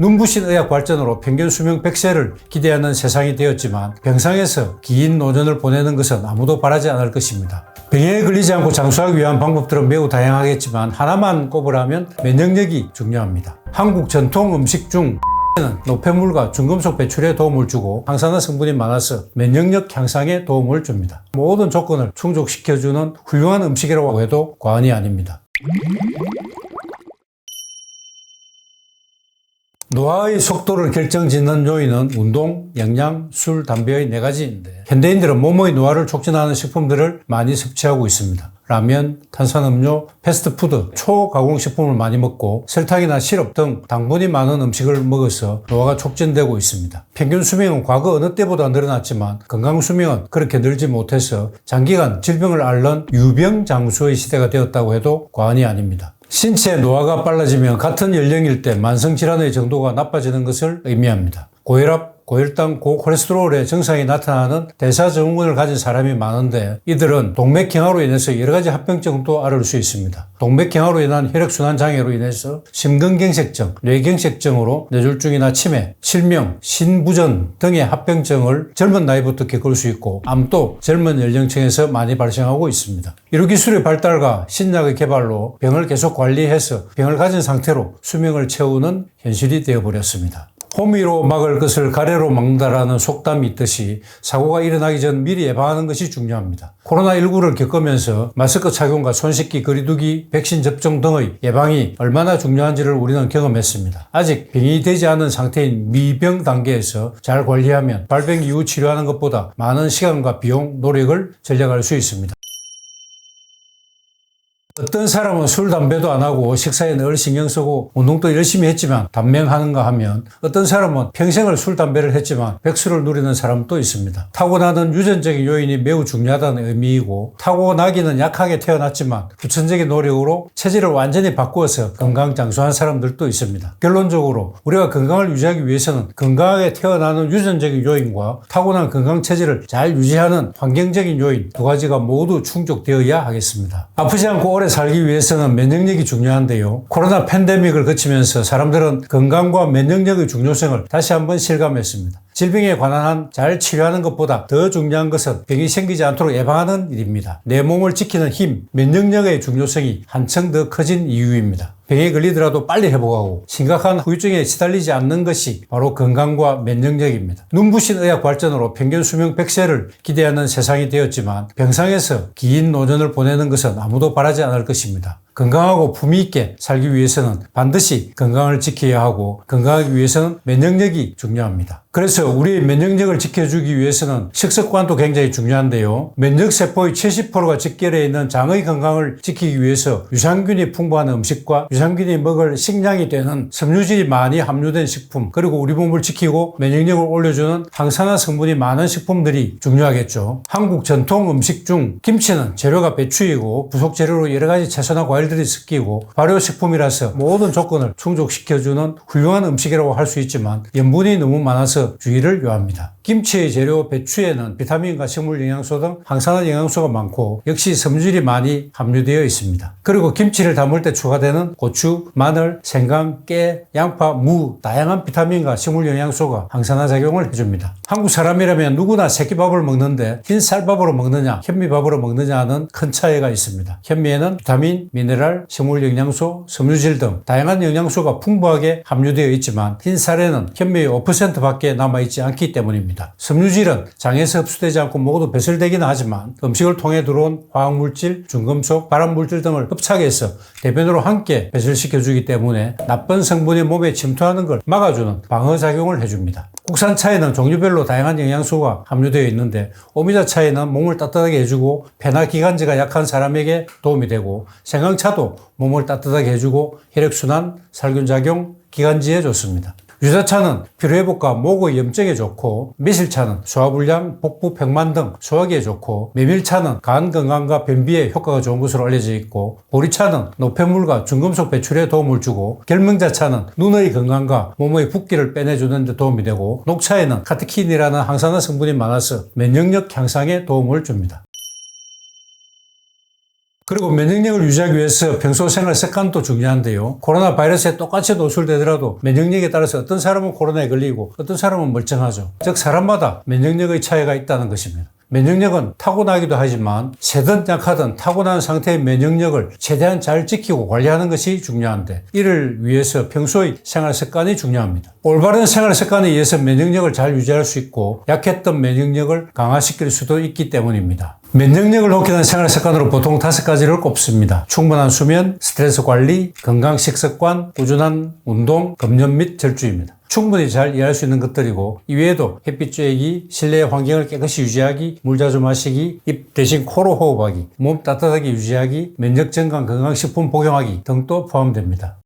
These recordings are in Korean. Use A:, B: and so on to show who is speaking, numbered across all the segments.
A: 눈부신 의학 발전으로 평균 수명 100세를 기대하는 세상이 되었지만 병상에서 긴 노년을 보내는 것은 아무도 바라지 않을 것입니다. 병에 걸리지 않고 장수하기 위한 방법들은 매우 다양하겠지만 하나만 꼽으라면 면역력이 중요합니다. 한국 전통 음식 중 는 노폐물과 중금속 배출에 도움을 주고 항산화 성분이 많아서 면역력 향상에 도움을 줍니다. 모든 조건을 충족시켜주는 훌륭한 음식이라고 해도 과언이 아닙니다. 노화의 속도를 결정짓는 요인은 운동, 영양, 술, 담배의 네 가지인데 현대인들은 몸의 노화를 촉진하는 식품들을 많이 섭취하고 있습니다. 라면, 탄산음료, 패스트푸드, 초가공식품을 많이 먹고 설탕이나 시럽 등 당분이 많은 음식을 먹어서 노화가 촉진되고 있습니다. 평균 수명은 과거 어느 때보다 늘어났지만 건강 수명은 그렇게 늘지 못해서 장기간 질병을 앓는 유병장수의 시대가 되었다고 해도 과언이 아닙니다. 신체 노화가 빨라지면 같은 연령일 때 만성질환의 정도가 나빠지는 것을 의미합니다. 고혈압, 고혈당, 고콜레스테롤의 증상이 나타나는 대사증후군을 가진 사람이 많은데 이들은 동맥경화로 인해서 여러 가지 합병증도 앓을 수 있습니다. 동맥경화로 인한 혈액순환 장애로 인해서 심근경색증, 뇌경색증으로 뇌졸중이나 치매, 실명, 신부전 등의 합병증을 젊은 나이부터 겪을 수 있고 암도 젊은 연령층에서 많이 발생하고 있습니다. 의료 기술의 발달과 신약의 개발로 병을 계속 관리해서 병을 가진 상태로 수명을 채우는 현실이 되어버렸습니다. 호미로 막을 것을 가래로 막는다라는 속담이 있듯이 사고가 일어나기 전 미리 예방하는 것이 중요합니다. 코로나19를 겪으면서 마스크 착용과 손 씻기, 거리두기, 백신 접종 등의 예방이 얼마나 중요한지를 우리는 경험했습니다. 아직 병이 되지 않은 상태인 미병 단계에서 잘 관리하면 발병 이후 치료하는 것보다 많은 시간과 비용, 노력을 절약할 수 있습니다. 어떤 사람은 술, 담배도 안 하고 식사에 늘 신경 쓰고 운동도 열심히 했지만 단명하는가 하면 어떤 사람은 평생을 술, 담배를 했지만 백수를 누리는 사람도 있습니다. 타고나는 유전적인 요인이 매우 중요하다는 의미이고 타고나기는 약하게 태어났지만 후천적인 노력으로 체질을 완전히 바꾸어서 건강 장수한 사람들도 있습니다. 결론적으로 우리가 건강을 유지하기 위해서는 건강하게 태어나는 유전적인 요인과 타고난 건강 체질을 잘 유지하는 환경적인 요인 두 가지가 모두 충족되어야 하겠습니다. 아프지 않고 오래 살기 위해서는 면역력이 중요한데요. 코로나 팬데믹을 거치면서 사람들은 건강과 면역력의 중요성을 다시 한번 실감했습니다. 질병에 관한 한 잘 치료하는 것보다 더 중요한 것은 병이 생기지 않도록 예방하는 일입니다. 내 몸을 지키는 힘, 면역력의 중요성이 한층 더 커진 이유입니다. 병에 걸리더라도 빨리 회복하고 심각한 후유증에 시달리지 않는 것이 바로 건강과 면역력입니다. 눈부신 의학 발전으로 평균 수명 100세를 기대하는 세상이 되었지만 병상에서 긴 노년을 보내는 것은 아무도 바라지 않을 것입니다. 건강하고 품위 있게 살기 위해서는 반드시 건강을 지켜야 하고 건강하기 위해서는 면역력이 중요합니다. 그래서 우리의 면역력을 지켜주기 위해서는 식습관도 굉장히 중요한데요. 면역세포의 70%가 직결해 있는 장의 건강을 지키기 위해서 유산균이 풍부한 음식과 유산균이 먹을 식량이 되는 섬유질이 많이 함유된 식품 그리고 우리 몸을 지키고 면역력을 올려주는 항산화 성분이 많은 식품들이 중요하겠죠. 한국 전통 음식 중 김치는 재료가 배추이고 부속 재료로 여러 가지 채소나 과일 들이 섞이고 발효식품이라서 모든 조건을 충족시켜주는 훌륭한 음식이라고 할 수 있지만 염분이 너무 많아서 주의를 요합니다. 김치의 재료 배추에는 비타민과 식물 영양소 등 항산화 영양소가 많고 역시 섬유질이 많이 함유되어 있습니다. 그리고 김치를 담을 때 추가되는 고추, 마늘, 생강, 깨, 양파, 무 다양한 비타민과 식물 영양소가 항산화 작용을 해줍니다. 한국 사람이라면 누구나 새끼밥을 먹는데 흰 쌀밥으로 먹느냐 현미밥으로 먹느냐는 큰 차이가 있습니다. 현미에는 비타민, 미네랄, 식물 영양소, 섬유질 등 다양한 영양소가 풍부하게 함유되어 있지만 흰 쌀에는 현미의 5%밖에 남아있지 않기 때문입니다. 섬유질은 장에서 흡수되지 않고 먹어도 배설되기는 하지만 음식을 통해 들어온 화학물질, 중금속, 발암물질 등을 흡착해서 대변으로 함께 배설시켜주기 때문에 나쁜 성분이 몸에 침투하는 걸 막아주는 방어작용을 해줍니다. 국산 차에는 종류별로 다양한 영양소가 함유되어 있는데 오미자 차에는 몸을 따뜻하게 해주고 폐나 기관지가 약한 사람에게 도움이 되고 생강차도 몸을 따뜻하게 해주고 혈액순환, 살균작용, 기관지에 좋습니다. 유자차는 피로회복과 목의 염증에 좋고 매실차는 소화불량, 복부 평만 등 소화기에 좋고 메밀차는 간 건강과 변비에 효과가 좋은 것으로 알려져 있고 보리차는 노폐물과 중금속 배출에 도움을 주고 결명자차는 눈의 건강과 몸의 붓기를 빼내주는 데 도움이 되고 녹차에는 카테킨이라는 항산화 성분이 많아서 면역력 향상에 도움을 줍니다. 그리고 면역력을 유지하기 위해서 평소 생활 습관도 중요한데요. 코로나 바이러스에 똑같이 노출되더라도 면역력에 따라서 어떤 사람은 코로나에 걸리고 어떤 사람은 멀쩡하죠. 즉 사람마다 면역력의 차이가 있다는 것입니다. 면역력은 타고나기도 하지만 세든 약하든 타고난 상태의 면역력을 최대한 잘 지키고 관리하는 것이 중요한데 이를 위해서 평소의 생활 습관이 중요합니다. 올바른 생활 습관에 의해서 면역력을 잘 유지할 수 있고 약했던 면역력을 강화시킬 수도 있기 때문입니다. 면역력을 높이는 생활 습관으로 보통 다섯 가지를 꼽습니다. 충분한 수면, 스트레스 관리, 건강 식습관, 꾸준한 운동, 금연 및 절주입니다. 충분히 잘 이해할 수 있는 것들이고 이외에도 햇빛 쬐기, 실내 환경을 깨끗이 유지하기, 물 자주 마시기, 입 대신 코로 호흡하기, 몸 따뜻하게 유지하기, 면역 증강 건강식품 복용하기 등도 포함됩니다.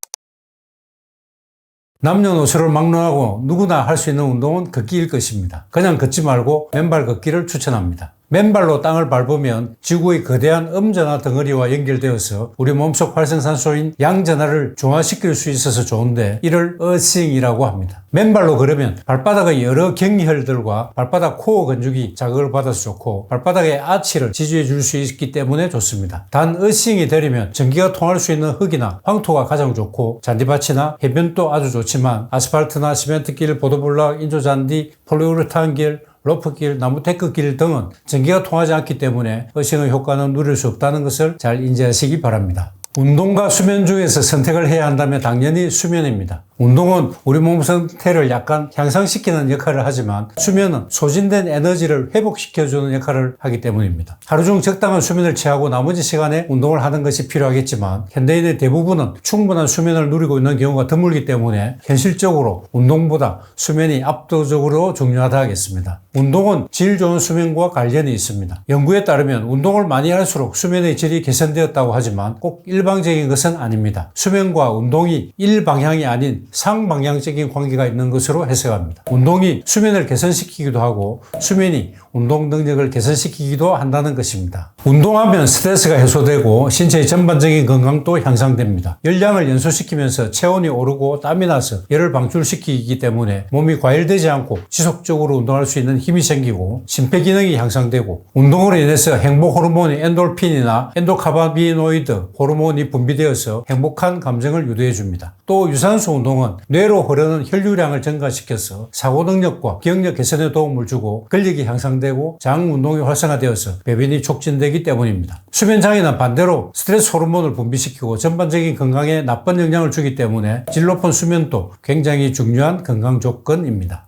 A: 남녀노소를 막론하고 누구나 할 수 있는 운동은 걷기일 것입니다. 그냥 걷지 말고 맨발 걷기를 추천합니다. 맨발로 땅을 밟으면 지구의 거대한 음전화 덩어리와 연결되어서 우리 몸속 활성산소인 양전화를 중화시킬 수 있어서 좋은데 이를 어싱이라고 합니다. 맨발로 걸으면 발바닥의 여러 경혈들과 발바닥 코어 건축이 자극을 받아서 좋고 발바닥의 아치를 지지해 줄 수 있기 때문에 좋습니다. 단 어싱이 되려면 전기가 통할 수 있는 흙이나 황토가 가장 좋고 잔디밭이나 해변도 아주 좋지만 아스팔트나 시멘트길, 보도블락, 인조잔디, 폴리우레탄길, 로프길, 나무테크길 등은 전기가 통하지 않기 때문에 어싱의 효과는 누릴 수 없다는 것을 잘 인지하시기 바랍니다. 운동과 수면 중에서 선택을 해야 한다면 당연히 수면입니다. 운동은 우리 몸 상태를 약간 향상시키는 역할을 하지만 수면은 소진된 에너지를 회복시켜주는 역할을 하기 때문입니다. 하루 중 적당한 수면을 취하고 나머지 시간에 운동을 하는 것이 필요하겠지만 현대인의 대부분은 충분한 수면을 누리고 있는 경우가 드물기 때문에 현실적으로 운동보다 수면이 압도적으로 중요하다 하겠습니다. 운동은 질 좋은 수면과 관련이 있습니다. 연구에 따르면 운동을 많이 할수록 수면의 질이 개선되었다고 하지만 꼭 일방적인 것은 아닙니다. 수면과 운동이 일방향이 아닌 상방향적인 관계가 있는 것으로 해석합니다. 운동이 수면을 개선시키기도 하고 수면이 운동 능력을 개선시키기도 한다는 것입니다. 운동하면 스트레스가 해소되고 신체의 전반적인 건강도 향상됩니다. 열량을 연소시키면서 체온이 오르고 땀이 나서 열을 방출시키기 때문에 몸이 과열되지 않고 지속적으로 운동할 수 있는 힘이 생기고 심폐 기능이 향상되고 운동으로 인해서 행복 호르몬이 엔돌핀이나 엔도카바비노이드 호르몬이 분비되어서 행복한 감정을 유도해 줍니다. 또 유산소 운동 은 뇌로 흐르는 혈류량을 증가시켜서 사고 능력과 기억력 개선에 도움을 주고 근력이 향상되고 장 운동이 활성화되어서 배변이 촉진되기 때문입니다. 수면 장애는 반대로 스트레스 호르몬을 분비시키고 전반적인 건강에 나쁜 영향을 주기 때문에 질 높은 수면도 굉장히 중요한 건강 조건입니다.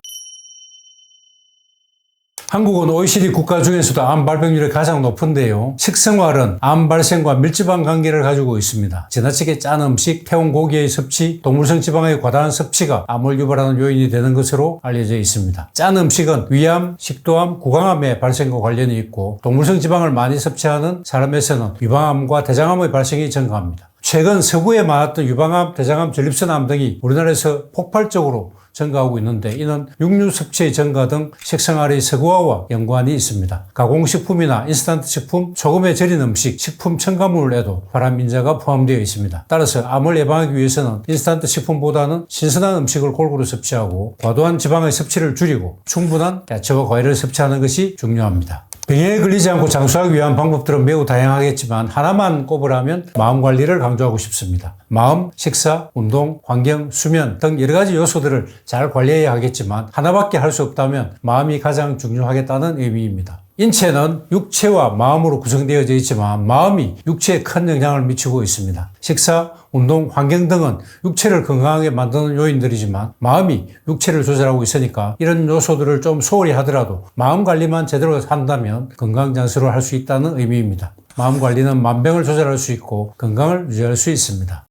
A: 한국은 OECD 국가 중에서도 암 발병률이 가장 높은데요. 식생활은 암 발생과 밀집한 관계를 가지고 있습니다. 지나치게 짠 음식, 태운 고기의 섭취, 동물성 지방의 과다한 섭취가 암을 유발하는 요인이 되는 것으로 알려져 있습니다. 짠 음식은 위암, 식도암, 구강암의 발생과 관련이 있고 동물성 지방을 많이 섭취하는 사람에서는 유방암과 대장암의 발생이 증가합니다. 최근 서구에 많았던 유방암, 대장암, 전립선암 등이 우리나라에서 폭발적으로 증가하고 있는데 이는 육류 섭취의 증가 등 식생활의 서구화와 연관이 있습니다. 가공식품이나 인스턴트 식품, 소금에 절인 음식, 식품 첨가물에도 발암인자가 포함되어 있습니다. 따라서 암을 예방하기 위해서는 인스턴트 식품보다는 신선한 음식을 골고루 섭취하고 과도한 지방의 섭취를 줄이고 충분한 야채와 과일을 섭취하는 것이 중요합니다. 병에 걸리지 않고 장수하기 위한 방법들은 매우 다양하겠지만 하나만 꼽으라면 마음 관리를 강조하고 싶습니다. 마음, 식사, 운동, 환경, 수면 등 여러 가지 요소들을 잘 관리해야 하겠지만 하나밖에 할 수 없다면 마음이 가장 중요하겠다는 의미입니다. 인체는 육체와 마음으로 구성되어져 있지만 마음이 육체에 큰 영향을 미치고 있습니다. 식사, 운동, 환경 등은 육체를 건강하게 만드는 요인들이지만 마음이 육체를 조절하고 있으니까 이런 요소들을 좀 소홀히 하더라도 마음 관리만 제대로 한다면 건강 장수를 할 수 있다는 의미입니다. 마음 관리는 만병을 조절할 수 있고 건강을 유지할 수 있습니다.